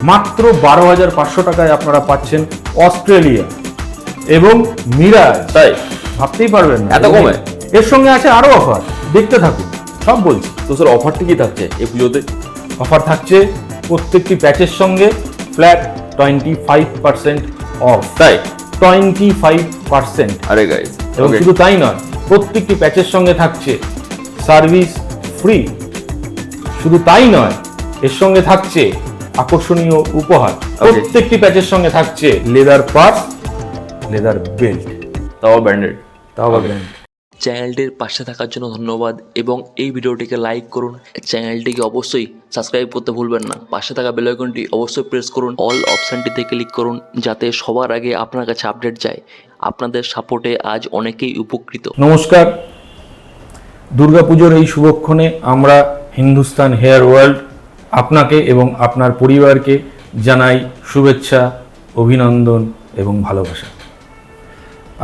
মাত্র বারো হাজার পাঁচশো টাকায় আপনারা পাচ্ছেন অস্ট্রেলিয়া এবং মিরাজ। তাই? ভাবতেই পারবেন না। এত কমে? এর সঙ্গে আছে আরও অফার দেখতে থাকুন সব বলছি। তো স্যার অফারটি কি থাকছে এই পুজোতে? অফার থাকছে প্রত্যেকটি প্যাচের সঙ্গে flat twenty five percent off তাই? টোয়েন্টি ফাইভ পার্সেন্ট আরে গাইস এবং শুধু তাই নয় প্রত্যেকটি প্যাচের সঙ্গে থাকছে সার্ভিস ফ্রি শুধু তাই নয় এর সঙ্গে থাকছে আকর্ষণীয় উপহার। প্রত্যেকটি প্যাচের সঙ্গে থাকছে লেদার পার্স লেদার বেল্ট তাও ব্র্যান্ডেড তাও brand। চ্যানেলটির পাশে থাকার জন্য ধন্যবাদ এবং এই ভিডিওটিকে লাইক করুন। চ্যানেলটিকে অবশ্যই সাবস্ক্রাইব করতে ভুলবেন না। পাশে থাকা বেল আইকনটি অবশ্যই প্রেস করুন। অল অপশানটিতে ক্লিক করুন যাতে সবার আগে আপনার কাছে আপডেট যায়। আপনাদের সাপোর্টে আজ অনেকেই উপকৃত। নমস্কার। দুর্গাপুজোর এই শুভক্ষণে আমরা হিন্দুস্তান হেয়ার ওয়ার্ল্ড আপনাকে এবং আপনার পরিবারকে জানাই শুভেচ্ছা, অভিনন্দন এবং ভালোবাসা।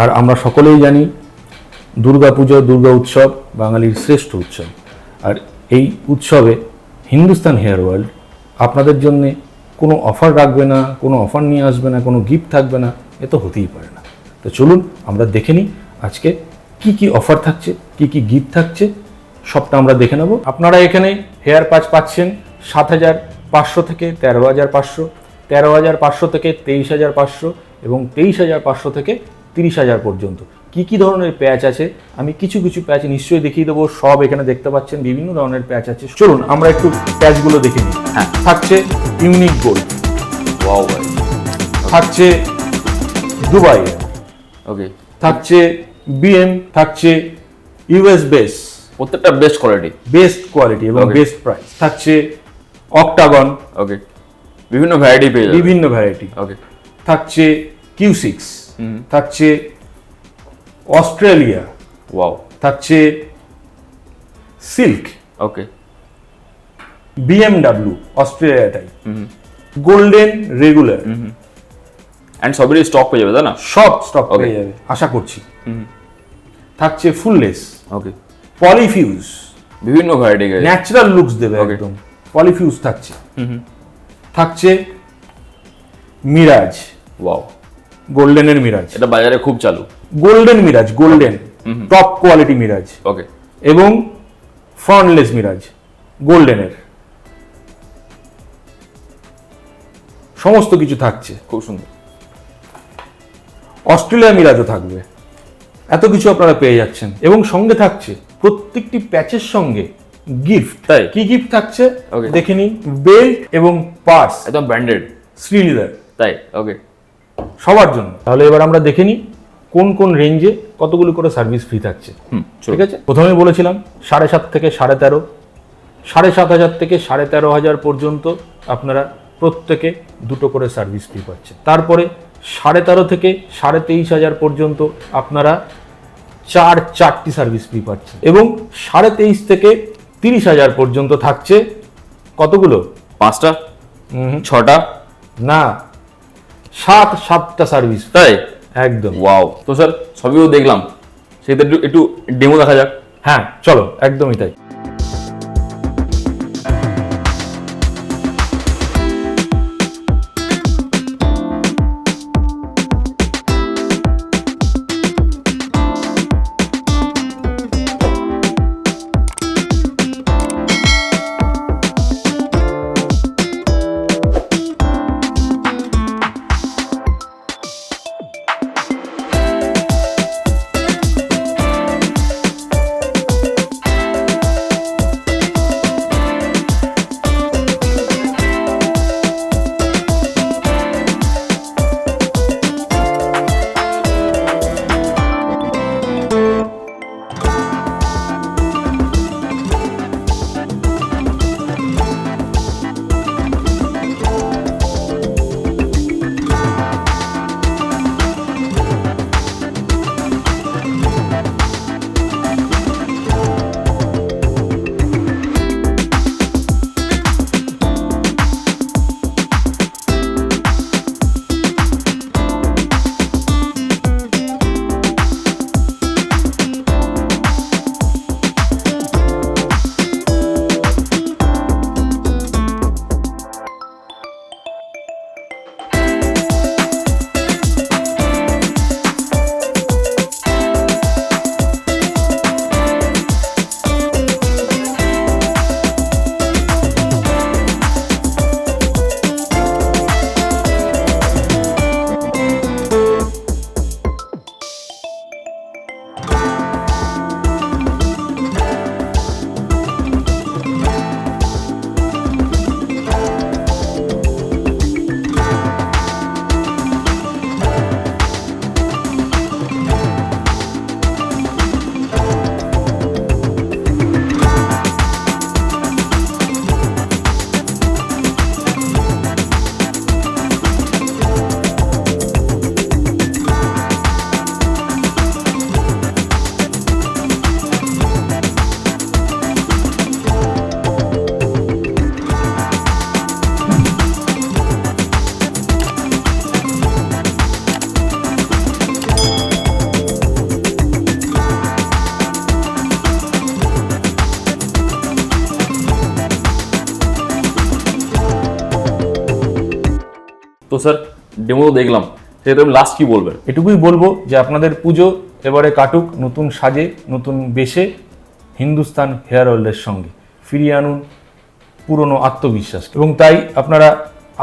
আর আমরা সকলেই জানি দুর্গাপুজো দুর্গা উৎসব বাঙালির শ্রেষ্ঠ উৎসব। আর এই উৎসবে হিন্দুস্তান হেয়ার ওয়ার্ল্ড আপনাদের জন্যে কোনো অফার রাখবে না, কোনো অফার নিয়ে আসবে না, কোনো গিফট থাকবে না, এ তো হতেই পারে না। তো চলুন, আমরা দেখে নিই আজকে কি কি অফার থাকছে, কি কি গিফট থাকছে, সবটা আমরা দেখে নেব। আপনারা এখানে হেয়ার প্যাচ পাচ্ছেন সাত হাজার পাঁচশো থেকে তেরো হাজার পাঁচশো তেরো হাজার পাঁচশো থেকে তেইশ হাজার পাঁচশো এবং তেইশ হাজার পাঁচশো থেকে তিরিশ হাজার পর্যন্ত। কি কি ধরনের প্যাচ আছে? আমি কিছু কিছু প্যাচ নিশ্চয়ই দেখিয়ে দেবো সব এখানে দেখতে পাচ্ছেন বিভিন্ন ধরনের প্যাচ আছে। চলুন আমরা একটু প্যাচগুলো দেখে নিই। হ্যাঁ। থাকছে ইউনিক গোল্ড। থাকছে দুবাই। ওকে থাকছে বিএম থাকছে ইউএস বেস। প্রত্যেকটা বেস্ট কোয়ালিটি বেস্ট কোয়ালিটি এবং বেস্ট প্রাইস। থাকছে অক্টাগন ওকে বিভিন্ন ভ্যারাইটি পেয়ে যাবে। বিভিন্ন ভ্যারাইটি ওকে থাকছে কিউ সিক্স থাকছে অস্ট্রেলিয়া ওয়াও থাকছে সিল্ক ওকে বিএমডাব্লিউ অস্ট্রেলিয়াটাই গোল্ডেন রেগুলার অ্যান্ড সবেরই স্টক পেয়ে যাবে তাই না? সব স্টক. পেয়ে যাবে আশা করছি। থাকছে ফুললেস ওকে পলিফিউজ বিভিন্ন ভ্যারাইটি ন্যাচারাল লুকস দেবে. একদম। পলিফিউজ থাকছে। থাকছে মিরাজ। ওয়াও। গোল্ডেনের মিরাজ। এটা বাজারে খুব চালু। Golden Miraj golden. Top quality Miraj. Okay. এবং ফ্রন্টলেস মিরাজ গোল্ডেনের। সমস্ত কিছু থাকছে। খুব সুন্দর। অস্ট্রেলিয়া মিরাজও থাকবে। এত কিছু আপনারা পেয়ে যাচ্ছেন। এবং সঙ্গে থাকছে প্রত্যেকটি প্যাচের সঙ্গে গিফট তাই? কি গিফট থাকছে? Okay. দেখে নিন। বেল্ট এবং পার্স একদম ব্র্যান্ডেড শ্রীলিদার তাই? ওকে সবার জন্য। তাহলে এবার আমরা দেখে নিই কোন কোন রেঞ্জে কতগুলো করে সার্ভিস ফ্রি থাকছে। ঠিক আছে? প্রথমে বলেছিলাম সাড়ে সাত থেকে সাড়ে তেরো। সাড়ে সাত হাজার থেকে সাড়ে তেরো হাজার পর্যন্ত আপনারা প্রত্যেকে দুটো করে সার্ভিস ফি পাচ্ছেন। তারপরে সাড়ে তেরো থেকে সাড়ে তেইশ হাজার পর্যন্ত আপনারা চার চারটি সার্ভিস ফি পাচ্ছেন। এবং সাড়ে তেইশ থেকে তিরিশ হাজার পর্যন্ত থাকছে। কতগুলো? পাঁচটা? ছটা? না সাত সাতটা সার্ভিস তাই? একদম। ওয়াও তো স্যার সবইও দেখলাম। সেটা একটু একটু ডেমো দেখা যাক। হ্যাঁ চলো একদমই তাই। তো স্যার ডেমো দেখলাম। সেটা তুমি লাস্ট কি বলবেন? এটুকুই বলব যে আপনাদের পুজো এবারে কাটুক, নতুন সাজে, নতুন বেশে হিন্দুস্তান হেয়ার অয়েলের সঙ্গে ফিরিয়ে আনুন পুরনো আত্মবিশ্বাস। এবং তাই আপনারা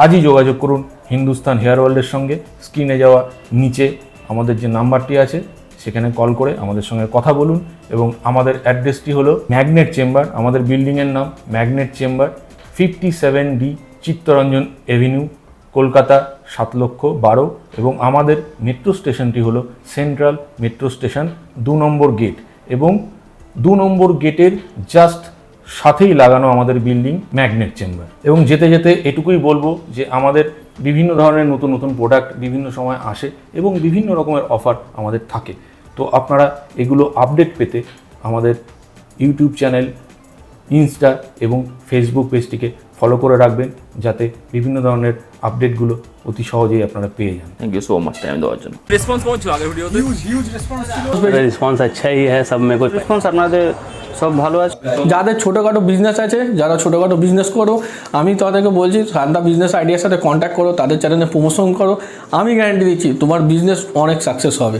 আজই যোগাযোগ করুন হিন্দুস্তান হেয়ার অয়েলের সঙ্গে। স্ক্রিনে যাওয়া নিচে আমাদের যে নাম্বারটি আছে, সেখানে কল করে আমাদের সঙ্গে কথা বলুন। এবং আমাদের অ্যাড্রেসটি হলো ম্যাগনেট চেম্বার, আমাদের বিল্ডিংয়ের নাম magnet chamber fifty seven D Chittaranjan avenue Kolkata সাত লক্ষ বারো এবং আমাদের মেট্রো স্টেশনটি হলো সেন্ট্রাল মেট্রো স্টেশন দু নম্বর গেট এবং দু নম্বর গেটের জাস্ট সাথেই লাগানো আমাদের বিল্ডিং ম্যাগনেট চেম্বার এবং যেতে যেতে এটুকুই বলব যে আমাদের বিভিন্ন ধরনের নতুন নতুন প্রোডাক্ট বিভিন্ন সময় আসে এবং বিভিন্ন রকমের অফার আমাদের থাকে। তো আপনারা এগুলো আপডেট পেতে আমাদের ইউটিউব চ্যানেল ইনস্টা এবং ফেসবুক পেজটিকে ফলো করে রাখবেন যাতে বিভিন্ন ধরনের আপডেটগুলো অতি সহজেই আপনারা পেয়ে যান। Thank you so much time দেওয়ার জন্য। রেসপন্স কেমন ছিল। আগের ভিডিওতে রেসপন্স আচ্ছাই হ্যাঁ সব মে মেরে রেসপন্স আপনাদের সব ভালো আছে? যাদের ছোটোখাটো বিজনেস আছে যারা ছোটোখাটো বিজনেস করো আমি তাদেরকে বলছি সান্দা বিজনেস আইডিয়ার সাথে কন্ট্যাক্ট করো তাদের চ্যানেলে প্রমোশন করো। আমি গ্যারান্টি দিচ্ছি তোমার বিজনেস অনেক সাকসেস হবে।